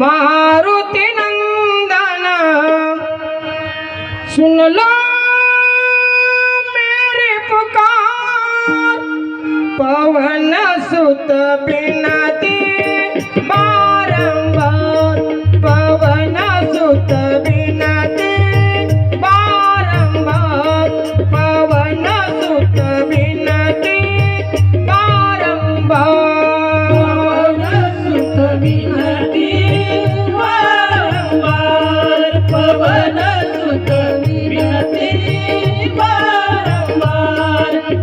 મારુતિ નંદન સુન લો મેરી પુકાર પવન સુત બિનતી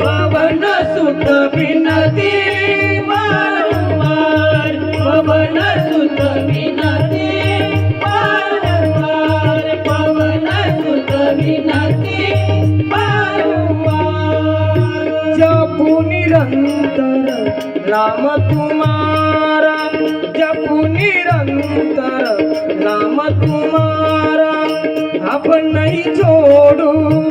पवन सुत विनती वारंवार पवन सुत विनती वारंवार पवन सुत विनती वारंवार जपू निरंतर राम कुमारा। जपू निरंतर राम कुमारा। आपण नाही छोडू।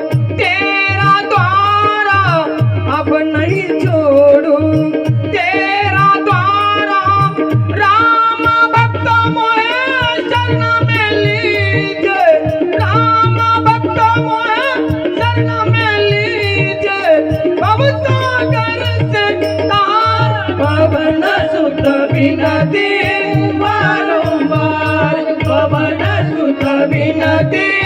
সুত বিনতি বারম্বার ভবন সুত বিনতি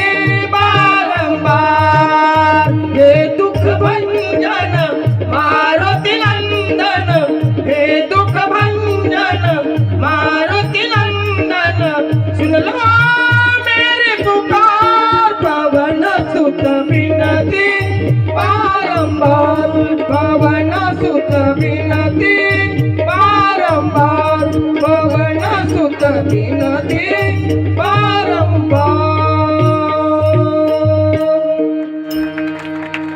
Bye.